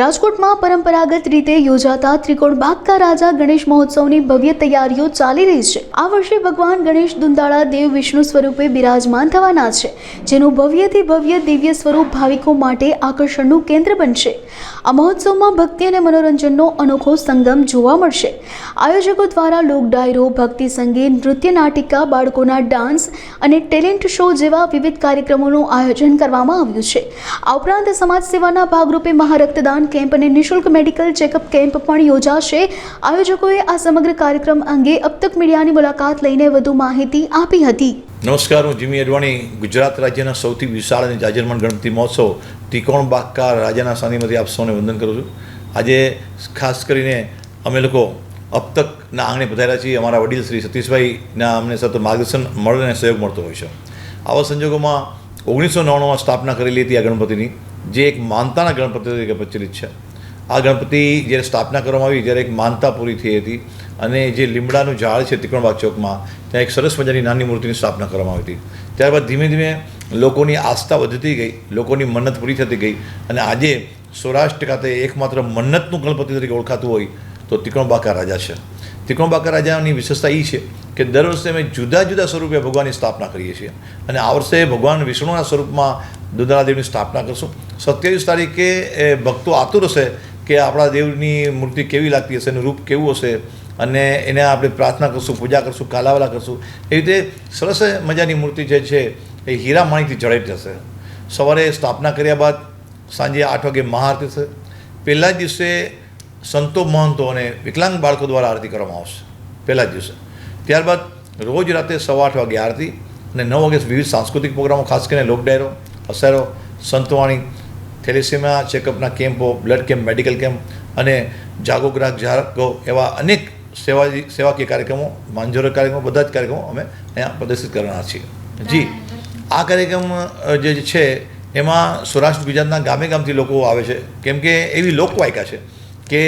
રાજકોટમાં પરંપરાગત રીતે યોજાતા ત્રિકોણ બાગકા રાજા ગણેશ મહોત્સવની ભવ્ય તૈયારીઓ ચાલી રહી છે. આ વર્ષે ભગવાન ગણેશ દુંદાળા દેવ વિષ્ણુ સ્વરૂપે બિરાજમાન થવાના છે, જેનું ભવ્યથી ભવ્ય દિવ્ય સ્વરૂપ ભાવિકો માટે આકર્ષણનું કેન્દ્ર બનશે. આ મહોત્સવમાં ભક્તિ અને મનોરંજનનો અનોખો સંગમ જોવા મળશે. આયોજકો દ્વારા લોક ડાયરો, ભક્તિ સંગીત, નૃત્ય નાટિકા, બાળકોના ડાન્સ અને ટેલેન્ટ શો જેવા વિવિધ કાર્યક્રમોનું આયોજન કરવામાં આવ્યું છે. આ ઉપરાંત સમાજ સેવાના ભાગરૂપે મહારક્તદાન કેમ્પ અને નિઃશુલ્ક મેડિકલ ચેકઅપ કેમ્પ પણ યોજાશે. આયોજકોએ આ સમગ્ર કાર્યક્રમ અંગે અબતક મીડિયાની મુલાકાત લઈને વધુ માહિતી આપી હતી. નમસ્કાર, હું જીમી અડવાણી, ગુજરાત રાજ્યના સૌથી વિશાળ અને જાજરમાન ગણપતિ મહોત્સવ, ત્રિકોણ બાગકાર રાજાના સાનિમાંથી આપ સૌને વંદન કરું છું. આજે ખાસ કરીને અમે લોકો અબતકના આંગણે પધાર્યા છીએ. અમારા વડીલ શ્રી સતીશભાઈના અમને સતત માર્ગદર્શન મળે અને સહયોગ મળતો હોય છે. આવા સંજોગોમાં ઓગણીસો નવ્વાણુંમાં સ્થાપના કરેલી હતી આ ગણપતિની. જે એક માનતાના ગણપતિ તરીકે પ્રચલિત છે. આ ગણપતિ જ્યારે સ્થાપના કરવામાં આવી ત્યારે એક માનતા પૂરી થઈ હતી અને જે લીમડાનું ઝાડ છે ત્રિકોણબાગ ચોકમાં, ત્યાં એક સરસ મજાની નાની મૂર્તિની સ્થાપના કરવામાં આવી હતી. ત્યારબાદ ધીમે ધીમે લોકોની આસ્થા વધતી ગઈ, લોકોની મન્નત પૂરી થતી ગઈ અને આજે સૌરાષ્ટ્ર ખાતે એકમાત્ર મન્નતનું ગણપતિ તરીકે ઓળખાતું હોય તો ત્રિકોણબાકા રાજા છે. ત્રિકોણબાકા રાજાની વિશેષતા એ છે કે દર વર્ષે અમે જુદા જુદા સ્વરૂપે ભગવાનની સ્થાપના કરીએ છીએ અને આ વર્ષે ભગવાન વિષ્ણુના સ્વરૂપમાં દુધાળાદેવની સ્થાપના કરશું. સત્યાવીસ તારીખે, એ, ભક્તો આતુર હશે કે આપણા દેવની મૂર્તિ કેવી લાગતી હશે, એનું રૂપ કેવું હશે, અને એને આપણે પ્રાર્થના કરશું, પૂજા કરશું, કાલાવાલા કરશું. એવી રીતે સરસ મજાની મૂર્તિ જે છે, એ હીરા માણીથી જડાઈ જશે. સવારે સ્થાપના કર્યા બાદ સાંજે આઠ વાગે મહાઆરતી થશે. પહેલા જ દિવસે સંતો, મહંતો અને વિકલાંગ બાળકો દ્વારા આરતી કરવામાં આવશે. પહેલા જ દિવસે. ત્યારબાદ રોજ રાતે સવા આઠ વાગે આરતી અને નવ વાગે વિવિધ સાંસ્કૃતિક પ્રોગ્રામો, ખાસ કરીને લોક ડાયરો અસરો, સંતવાણી, થેલેસેમિયા, ચેકઅપના કેમ્પો, બ્લડ કેમ્પ, મેડિકલ કેમ્પ અને જાગો ગ્રાહક જાગો એવા અનેક સેવા સેવાકીય કાર્યક્રમો માંજોર કાર્યક્રમો, બધા જ કાર્યક્રમો અમે અહીંયા પ્રદર્શિત કરવાના છીએ. જી, આ કાર્યક્રમ જે છે, એમાં સૌરાષ્ટ્ર ગુજરાતના ગામે ગામથી લોકો આવે છે. કેમ કે એવી લોકવાયકા છે કે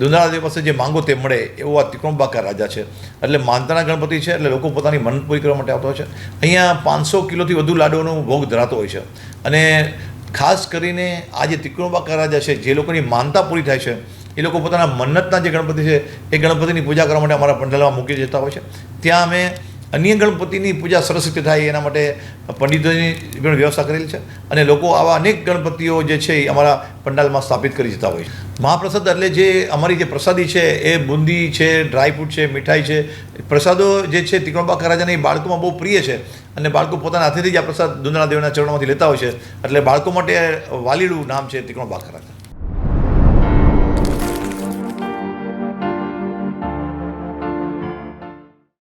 દુંદાળાદેવ પાસે જે માંગો તે મળે એવો આ ત્રિકોણબાકા રાજા છે. એટલે માનતાના ગણપતિ છે, એટલે લોકો પોતાની મન પૂરી કરવા માટે આવતા હોય છે. અહીંયા પાંચસો કિલોથી વધુ લાડુઓનો ભોગ ધરાતો હોય છે. અને ખાસ કરીને આ જે તિકરોબાકા રાજા છે, જે લોકોની માનતા પૂરી થાય છે, એ લોકો પોતાના મન્નતના જે ગણપતિ છે, એ ગણપતિની પૂજા કરવા માટે અમારા પંડાલમાં મૂકી જતા હોય છે. ત્યાં અમે અન્ય ગણપતિની પૂજા સરસ્વતી થાય એના માટે પંડિતોની પણ વ્યવસ્થા કરેલી છે. અને લોકો આવા અનેક ગણપતિઓ જે છે એ અમારા પંડાલમાં સ્થાપિત કરી જતા હોય છે. મહાપ્રસાદ એટલે જે અમારી જે પ્રસાદી છે એ બુંદી છે ડ્રાયફ્રૂટ છે, મીઠાઈ છે, પ્રસાદો જે છે ત્રિકોણબાકા રાજાને એ બાળકોમાં બહુ પ્રિય છે. અને બાળકો પોતાના હાથેથી જ આ પ્રસાદ દુંદરા દેવના ચરણોમાંથી લેતા હોય છે. એટલે બાળકો માટે વાલીડું નામ છે ત્રિકોણબાકા રાજા